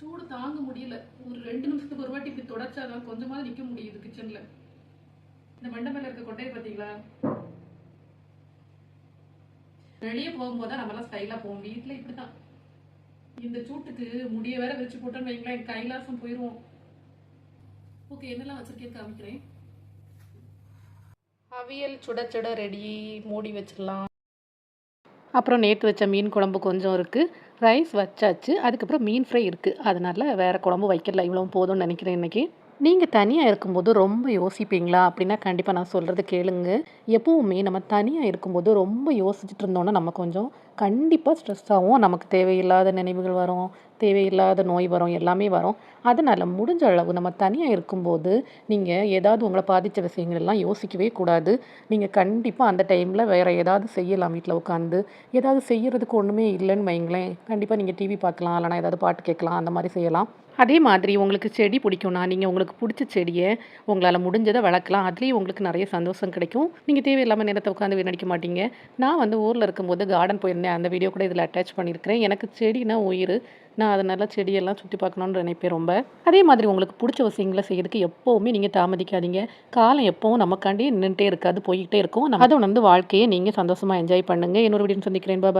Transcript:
சூடு தாங்க முடியல. ஒரு ரெண்டு நிமிஷத்துக்கு ஒரு வாட்டி இப்படி தொடச்சாதான் கொஞ்சமாவது நிக்க முடியுது கிச்சன்ல இந்த மண்டை மேல இருக்க கொட்டையை பாத்தீங்களா வெளியே போகும்போது தான் நம்மளாம் ஸ்டைலா போவோம். வீட்டுல இப்படிதான் இந்த சூட்டுக்கு முடிய வேற வச்சு போட்டோன்னு வைங்களேன் கைலாசம் போயிடுவோம் ஓகே என்னெல்லாம் வச்சிருக்கேன் காமிக்கிறேன். அவியல் சுட சுட ரெடி மூடி வச்சிடலாம். அப்புறம் நேற்று வச்ச மீன் குழம்பு கொஞ்சம் இருக்குது ரைஸ் வச்சாச்சு. அதுக்கப்புறம் மீன் ஃப்ரை இருக்குது அதனால் வேறு குழம்பு வைக்கல. இவ்வளோ போதும்னு நினைக்கிறேன் இன்றைக்கி நீங்கள் தனியாக இருக்கும்போது ரொம்ப யோசிப்பீங்களா? அப்படின்னா கண்டிப்பாக நான் சொல்கிறது கேளுங்க. எப்போவுமே நம்ம தனியாக இருக்கும்போது ரொம்ப யோசிச்சுட்டு இருந்தோன்னா நம்ம கொஞ்சம் கண்டிப்பாக ஸ்ட்ரெஸ் ஆகும் நமக்கு தேவையில்லாத நினைவுகள் வரும். தேவையில்லாத நோய் வரும் எல்லாமே வரும். அதனால் முடிஞ்ச அளவு நம்ம தனியாக இருக்கும்போது நீங்கள் ஏதாவது உங்களை பாதித்த விஷயங்கள் எல்லாம் யோசிக்கவே கூடாது. நீங்கள் கண்டிப்பாக அந்த டைமில் வேறு ஏதாவது செய்யலாம் வீட்டில் உட்காந்து ஏதாவது செய்யறதுக்கு ஒன்றுமே இல்லைன்னு வைங்களேன். கண்டிப்பாக நீங்கள் டிவி பார்க்கலாம் இல்லைனா ஏதாவது பாட்டு கேட்கலாம் அந்த மாதிரி செய்யலாம். அதே மாதிரி உங்களுக்கு செடி பிடிக்கும்னா நீங்கள் உங்களுக்கு பிடிச்ச செடியை உங்களால் முடிஞ்சதை வளர்க்கலாம். அதுலேயும் உங்களுக்கு நிறைய சந்தோஷம் கிடைக்கும். நீங்கள் தேவையில்லாமல் நேரத்தை உட்காந்து வீணடிக்க மாட்டீங்க. நான் வந்து ஊரில் இருக்கும்போது கார்டன் போயிருந்தேன். அந்த வீடியோ கூட இதில் அட்டாச் பண்ணியிருக்கிறேன். எனக்கு செடினா உயிர். நான் அதனால் செடியெல்லாம் சுற்றி பார்க்கணுன்னு நினைப்பேன் ரொம்ப. அதே மாதிரி உங்களுக்கு பிடிச்ச விஷயங்களை செய்யறதுக்கு எப்போவுமே நீங்கள் தாமதிக்காதீங்க. காலம் எப்போவும் நமக்காண்டி நின்றுட்டே இருக்காது போய்கிட்டே இருக்கும். அதை உணர்ந்து வாழ்க்கையை நீங்கள் சந்தோஷமாக என்ஜாய் பண்ணுங்கள் இன்னொரு வீடியோ சந்திக்கிறேன். பாய்